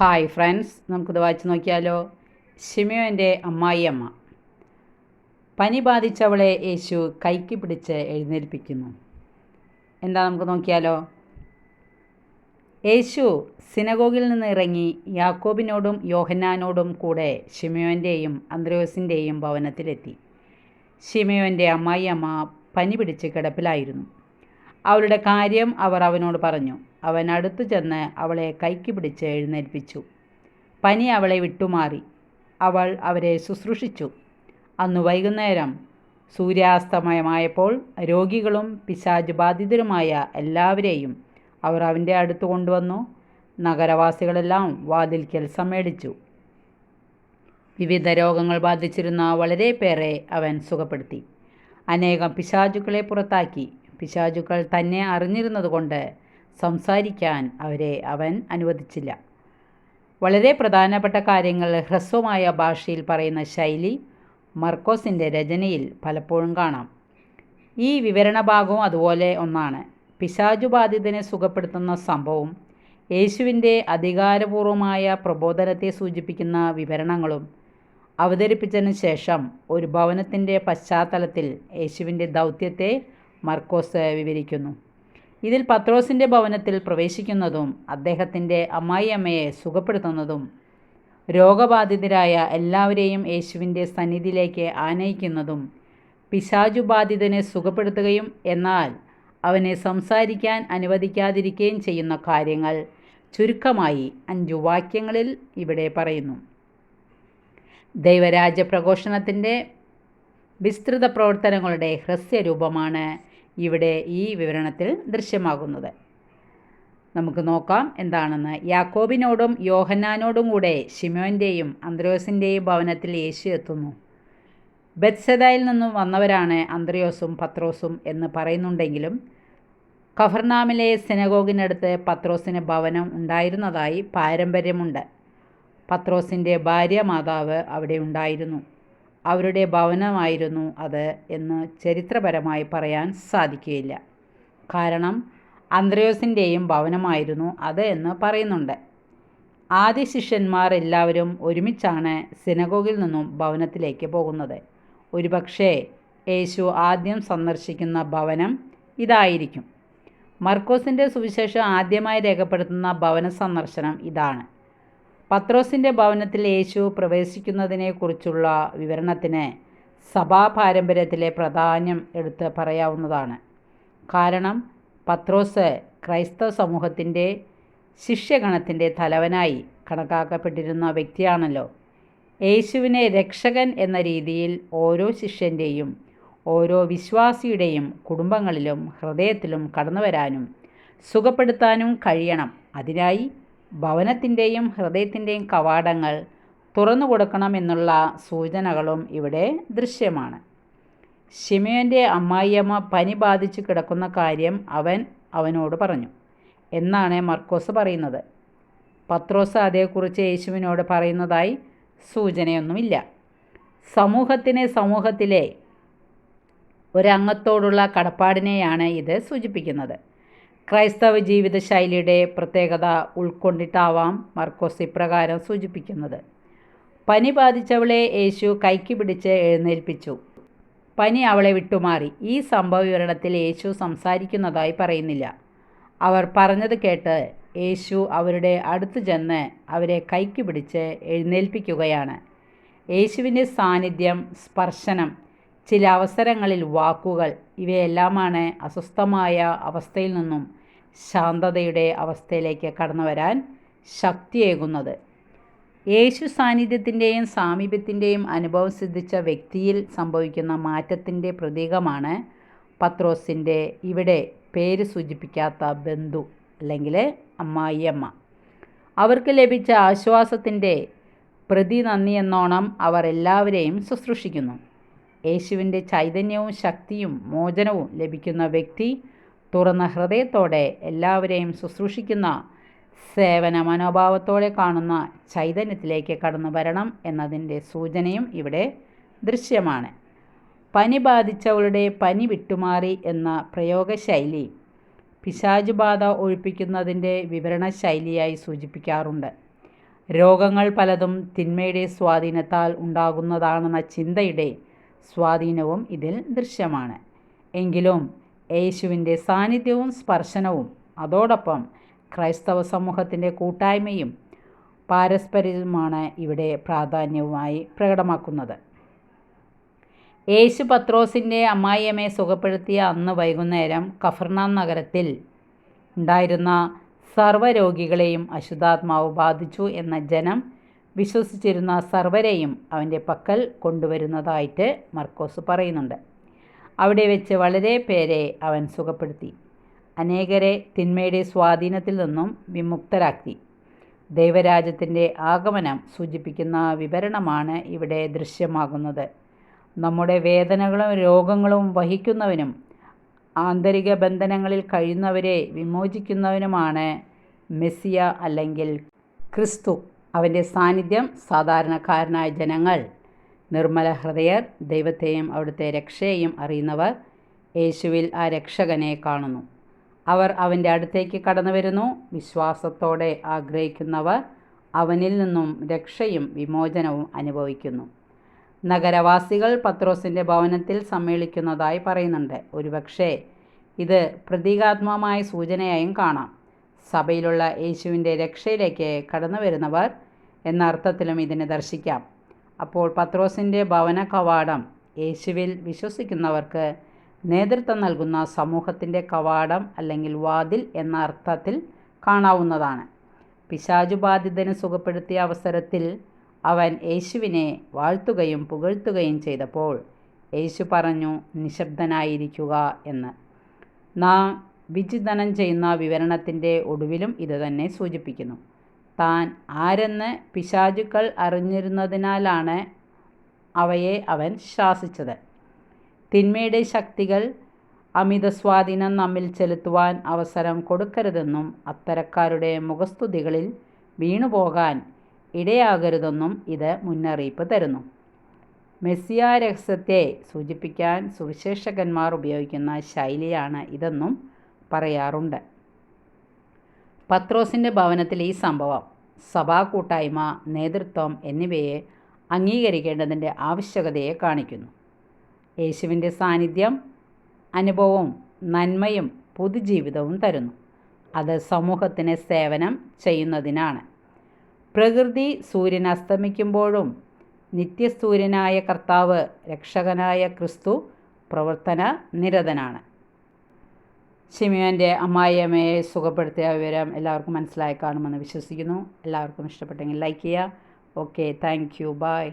Hi friends നമുക്കിത് വായിച്ചു നോക്കിയാലോ? ഷിമിയോന്റെ അമ്മായിയമ്മ. പനി ബാധിച്ചവളെ യേശു കൈക്ക് പിടിച്ച് എഴുന്നേൽപ്പിക്കുന്നു. എന്താ നമുക്ക് നോക്കിയാലോ? യേശു സിനഗോഗിൽ നിന്ന് ഇറങ്ങി യാക്കോബിനോടും യോഹന്നാനോടും കൂടെ ഷിമിയോന്റെയും അന്ത്രയോസിന്റെയും ഭവനത്തിലെത്തി. ഷിമിയോന്റെ അമ്മായിയമ്മ പനി പിടിച്ച് കിടപ്പിലായിരുന്നു. അവരുടെ കാര്യം അവർ അവനോട് പറഞ്ഞു. അവൻ അടുത്തു ചെന്ന് അവളെ കൈക്ക് പിടിച്ച് എഴുന്നേൽപ്പിച്ചു. പനി അവളെ വിട്ടുമാറി. അവൾ അവരെ ശുശ്രൂഷിച്ചു. അന്ന് വൈകുന്നേരം സൂര്യാസ്തമയമായപ്പോൾ രോഗികളും പിശാജ് ബാധിതരുമായ എല്ലാവരെയും അവർ അവന്റെ അടുത്ത് കൊണ്ടുവന്നു. നഗരവാസികളെല്ലാം വാതിൽക്കൽ സമ്മേളിച്ചു. വിവിധ രോഗങ്ങൾ ബാധിച്ചിരുന്ന വളരെ പേരെ അവൻ സുഖപ്പെടുത്തി. അനേകം പിശാചുക്കളെ പുറത്താക്കി. പിശാചുക്കൾ തന്നെ അറിഞ്ഞിരുന്നതുകൊണ്ട് സംസാരിക്കാൻ അവരെ അവൻ അനുവദിച്ചില്ല. വളരെ പ്രധാനപ്പെട്ട കാര്യങ്ങൾ ഹ്രസ്വമായ ഭാഷയിൽ പറയുന്ന ശൈലി മർക്കോസിന്റെ രചനയിൽ പലപ്പോഴും കാണാം. ഈ വിവരണ ഭാഗവും അതുപോലെ ഒന്നാണ്. പിശാചുബാധിതനെ സുഖപ്പെടുത്തുന്ന സംഭവം യേശുവിന്റെ അധികാരപൂർവമായ പ്രബോധനത്തെ സൂചിപ്പിക്കുന്ന വിവരണങ്ങളും അവതരിപ്പിച്ചതിന് ശേഷം ഒരു ഭവനത്തിന്റെ പശ്ചാത്തലത്തിൽ യേശുവിന്റെ ദൗത്യത്തെ മർക്കോസ് വിവരിക്കുന്നു. ഇതിൽ പത്രോസിന്റെ ഭവനത്തിൽ പ്രവേശിക്കുന്നതും അദ്ദേഹത്തിന്റെ അമ്മായിയമ്മയെ സുഖപ്പെടുത്തുന്നതും രോഗബാധിതരായ എല്ലാവരെയും യേശുവിന്റെ സന്നിധിയിലേക്ക് ആനയിക്കുന്നതും പിശാചുബാധിതനെ സുഖപ്പെടുത്തുകയും എന്നാൽ അവനെ സംസാരിക്കാൻ അനുവദിക്കാതിരിക്കുകയും ചെയ്യുന്ന കാര്യങ്ങൾ ചുരുക്കമായി അഞ്ചു വാക്യങ്ങളിൽ ഇവിടെ പറയുന്നു. ദൈവരാജ്യ പ്രഘോഷണത്തിന്റെ വിസ്തൃത പ്രവർത്തനങ്ങളുടെ ഹ്രസ്വരൂപമാണ് ഇവിടെ ഈ വിവരണത്തിൽ ദൃശ്യമാകുന്നത്. നമുക്ക് നോക്കാം എന്താണെന്ന്. യാക്കോബിനോടും യോഹന്നാനോടും കൂടെ ഷിമോന്റെയും അന്ത്രയോസിന്റെയും ഭവനത്തിൽ യേശു എത്തുന്നു. ബത്സദയിൽ നിന്നും വന്നവരാണ് അന്ത്രയോസും പത്രോസും എന്ന് പറയുന്നുണ്ടെങ്കിലും കഫർനാമിലെ സിനഗോഗിനടുത്ത് പത്രോസിന് ഭവനം ഉണ്ടായിരുന്നതായി പാരമ്പര്യമുണ്ട്. പത്രോസിന്റെ ഭാര്യ മാതാവ് അവിടെ ഉണ്ടായിരുന്നു. അവരുടെ ഭവനമായിരുന്നു അത് എന്ന് ചരിത്രപരമായി പറയാൻ സാധിക്കുകയില്ല. കാരണം അന്ത്രയോസിന്റെയും ഭവനമായിരുന്നു അത് എന്ന് പറയുന്നുണ്ട്. ആദ്യ ശിഷ്യന്മാർ എല്ലാവരും ഒരുമിച്ചാണ് സിനഗോഗിൽ നിന്നും ഭവനത്തിലേക്ക് പോകുന്നത്. ഒരുപക്ഷേ യേശു ആദ്യം സന്ദർശിക്കുന്ന ഭവനം ഇതായിരിക്കും. മർക്കോസിന്റെ സുവിശേഷം ആദ്യമായി രേഖപ്പെടുത്തുന്ന ഭവന സന്ദർശനം ഇതാണ്. പത്രോസിന്റെ ഭവനത്തിൽ യേശു പ്രവേശിക്കുന്നതിനെക്കുറിച്ചുള്ള വിവരണത്തിന് സഭാ പാരമ്പര്യത്തിലെ പ്രാധാന്യം എടുത്ത് പറയാവുന്നതാണ്. കാരണം പത്രോസ് ക്രൈസ്തവ സമൂഹത്തിന്റെ ശിഷ്യഗണത്തിന്റെ തലവനായി കണക്കാക്കപ്പെട്ടിരുന്ന വ്യക്തിയാണല്ലോ. യേശുവിനെ രക്ഷകൻ എന്ന രീതിയിൽ ഓരോ ശിഷ്യന്റെയും ഓരോ വിശ്വാസിയുടെയും കുടുംബങ്ങളിലും ഹൃദയത്തിലും കടന്നു വരാനും സുഖപ്പെടുത്താനും കഴിയണം. അതിനായി ഭവനത്തിന്റെയും ഹൃദയത്തിന്റെയും കവാടങ്ങൾ തുറന്നു കൊടുക്കണമെന്നുള്ള സൂചനകളും ഇവിടെ ദൃശ്യമാണ്. ഷിമയോന്റെ അമ്മായിയമ്മ പനി ബാധിച്ച് കിടക്കുന്ന കാര്യം അവൻ അവനോട് പറഞ്ഞു. എന്നാണ് മർക്കോസ് പറയുന്നത്. പത്രോസ് അതേക്കുറിച്ച് യേശുവിനോട് പറയുന്നതായി സൂചനയൊന്നുമില്ല. സമൂഹത്തിന് സമൂഹത്തിലെ ഒരംഗത്തോടുള്ള കടപ്പാടിനെയാണ് ഇത് സൂചിപ്പിക്കുന്നത്. ക്രൈസ്തവ ജീവിതശൈലിയുടെ പ്രത്യേകത ഉൾക്കൊണ്ടിട്ടാവാം മർക്കോസ് ഇപ്രകാരം സൂചിപ്പിക്കുന്നത്. പനി ബാധിച്ചവളെ യേശു കൈക്ക് പിടിച്ച് എഴുന്നേൽപ്പിച്ചു. പനി അവളെ വിട്ടുമാറി. ഈ സംഭവ വിവരണത്തിൽ യേശു സംസാരിക്കുന്നതായി പറയുന്നില്ല. അവർ പറഞ്ഞത് കേട്ട് യേശു അവരുടെ അടുത്ത് ചെന്ന് അവരെ കൈക്ക് പിടിച്ച് എഴുന്നേൽപ്പിക്കുകയാണ്. യേശുവിന്റെ സാന്നിധ്യം സ്പർശനം ചില അവസരങ്ങളിൽ വാക്കുകൾ ഇവയെല്ലാമാണ് അസ്വസ്ഥമായ അവസ്ഥയിൽ നിന്നും ശാന്തതയുടെ അവസ്ഥയിലേക്ക് കടന്നു വരാൻ ശക്തിയേകുന്നത്. യേശു സാന്നിധ്യത്തിന്റെയും സാമീപ്യത്തിന്റെയും അനുഭവം സിദ്ധിച്ച വ്യക്തിയിൽ സംഭവിക്കുന്ന മാറ്റത്തിന്റെ പ്രതീകമാണ് പത്രോസിന്റെ ഇവിടെ പേര് സൂചിപ്പിക്കാത്ത ബന്ധു അല്ലെങ്കിൽ അമ്മായിയമ്മ. അവർക്ക് ലഭിച്ച ആശ്വാസത്തിന്റെ പ്രതി നന്ദി എന്നോണം അവർ എല്ലാവരെയും ശുശ്രൂഷിക്കുന്നു. യേശുവിന്റെ ചൈതന്യവും ശക്തിയും മോചനവും ലഭിക്കുന്ന വ്യക്തി തുറന്ന ഹൃദയത്തോടെ എല്ലാവരെയും ശുശ്രൂഷിക്കുന്ന സേവന മനോഭാവത്തോടെ കാണുന്ന ചൈതന്യത്തിലേക്ക് കടന്നു വരണം എന്നതിന്റെ സൂചനയും ഇവിടെ ദൃശ്യമാണ്. പനി ബാധിച്ചവളുടെ പനി വിട്ടുമാറി എന്ന പ്രയോഗശൈലി പിശാചുബാധ ഒഴിപ്പിക്കുന്നതിന്റെ വിവരണ ശൈലിയായി സൂചിപ്പിക്കാറുണ്ട്. രോഗങ്ങൾ പലതും തിന്മയുടെ സ്വാധീനത്താൽ ഉണ്ടാകുന്നതാണെന്ന ചിന്തയുടെ സ്വാധീനവും ഇതിൽ ദൃശ്യമാണ്. എങ്കിലും യേശുവിന്റെ സാന്നിധ്യവും സ്പർശനവും അതോടൊപ്പം ക്രൈസ്തവ സമൂഹത്തിന്റെ കൂട്ടായ്മയും പാരസ്പര്യവുമാണ് ഇവിടെ പ്രാധാന്യവുമായി പ്രകടമാക്കുന്നത്. യേശു പത്രോസിന്റെ അമ്മായിയമ്മയെ സുഖപ്പെടുത്തിയ അന്ന് വൈകുന്നേരം കഫർനാം നഗരത്തിൽ ഉണ്ടായിരുന്ന സർവരോഗികളെയും അശുദ്ധാത്മാവ് ബാധിച്ചു എന്ന ജനം വിശ്വസിച്ചിരുന്ന സർവരെയും അവന്റെ പക്കൽ കൊണ്ടുവരുന്നതായിട്ട് മർക്കോസ് പറയുന്നുണ്ട്. അവിടെ വെച്ച് വളരെ പേരെ അവൻ സുഖപ്പെടുത്തി. അനേകരെ തിന്മയുടെ സ്വാധീനത്തിൽ നിന്നും വിമുക്തരാക്കി. ദൈവരാജ്യത്തിന്റെ ആഗമനം സൂചിപ്പിക്കുന്ന വിവരണമാണ് ഇവിടെ ദൃശ്യമാകുന്നത്. നമ്മുടെ വേദനകളും രോഗങ്ങളും വഹിക്കുന്നവനും ആന്തരിക ബന്ധനങ്ങളിൽ കഴിയുന്നവരെ വിമോചിക്കുന്നവനുമാണ് മെസ്സിയ അല്ലെങ്കിൽ ക്രിസ്തു. അവന്റെ സാന്നിധ്യം സാധാരണക്കാരനായ ജനങ്ങൾ നിർമ്മല ഹൃദയർ ദൈവത്തെയും അവിടുത്തെ രക്ഷയെയും അറിയുന്നവർ യേശുവിൽ ആ രക്ഷകനെ കാണുന്നു. അവർ അവന്റെ അടുത്തേക്ക് കടന്നു വരുന്നു. വിശ്വാസത്തോടെ ആഗ്രഹിക്കുന്നവർ അവനിൽ നിന്നും രക്ഷയും വിമോചനവും അനുഭവിക്കുന്നു. നഗരവാസികൾ പത്രോസിന്റെ ഭവനത്തിൽ സമ്മേളിക്കുന്നതായി പറയുന്നുണ്ട്. ഒരുപക്ഷേ ഇത് പ്രതീകാത്മകമായ സൂചനയായും കാണാം. സഭയിലുള്ള യേശുവിന്റെ രക്ഷയിലേക്ക് കടന്നു വരുന്നവർ എന്ന അർത്ഥത്തിലും ഇതിനെ ദർശിക്കാം. അപ്പോൾ പത്രോസിന്റെ ഭവന കവാടം യേശുവിൽ വിശ്വസിക്കുന്നവർക്ക് നേതൃത്വം നൽകുന്ന സമൂഹത്തിന്റെ കവാടം അല്ലെങ്കിൽ വാതിൽ എന്ന അർത്ഥത്തിൽ കാണാവുന്നതാണ്. പിശാചുബാധിതന് സുഖപ്പെടുത്തിയ അവസരത്തിൽ അവൻ യേശുവിനെ വാഴ്ത്തുകയും പുകഴ്ത്തുകയും ചെയ്തപ്പോൾ യേശു പറഞ്ഞു നിശബ്ദനായിരിക്കുക എന്ന്. നാം വിചിന്തനം ചെയ്യുന്ന വിവരണത്തിന്റെ ഒടുവിലും ഇത് തന്നെ സൂചിപ്പിക്കുന്നു. താൻ ആരെന്ന് പിശാചുക്കൾ അറിഞ്ഞിരുന്നതിനാലാണ് അവയെ അവൻ ശാസിച്ചത്. തിന്മയുടെ ശക്തികൾ അമിത സ്വാധീനം നമ്മിൽ ചെലുത്തുവാൻ അവസരം കൊടുക്കരുതെന്നും അത്തരക്കാരുടെ മുഖസ്തുതികളിൽ വീണുപോകാൻ ഇടയാകരുതെന്നും ഇത് മുന്നറിയിപ്പ് തരുന്നു. മെസ്സിയ രഹസ്യത്തെ സൂചിപ്പിക്കാൻ സുവിശേഷകന്മാർ ഉപയോഗിക്കുന്ന ശൈലിയാണ് ഇതെന്നും പറയാറുണ്ട്. പത്രോസിന്റെ ഭവനത്തിൽ ഈ സംഭവം സഭാ കൂട്ടായ്മ നേതൃത്വം എന്നിവയെ അംഗീകരിക്കേണ്ടതിന്റെ ആവശ്യകതയെ കാണിക്കുന്നു. യേശുവിന്റെ സാന്നിധ്യം അനുഭവവും നന്മയും പൊതുജീവിതവും തരുന്നു. അത് സമൂഹത്തിന് സേവനം ചെയ്യുന്നതിനാണ്. പ്രകൃതി സൂര്യൻ അസ്തമിക്കുമ്പോഴും നിത്യസൂര്യനായ കർത്താവ് രക്ഷകനായ ക്രിസ്തു പ്രവർത്തന നിരതനാണ്. ഷിമിയോന്റെ അമ്മായിയമ്മയെ സുഖപ്പെടുത്തിയ വിവരം എല്ലാവർക്കും മനസ്സിലായി കാണുമെന്ന് വിശ്വസിക്കുന്നു. എല്ലാവർക്കും ഇഷ്ടപ്പെട്ടെങ്കിൽ ലൈക്ക് ചെയ്യുക. Okay thank you by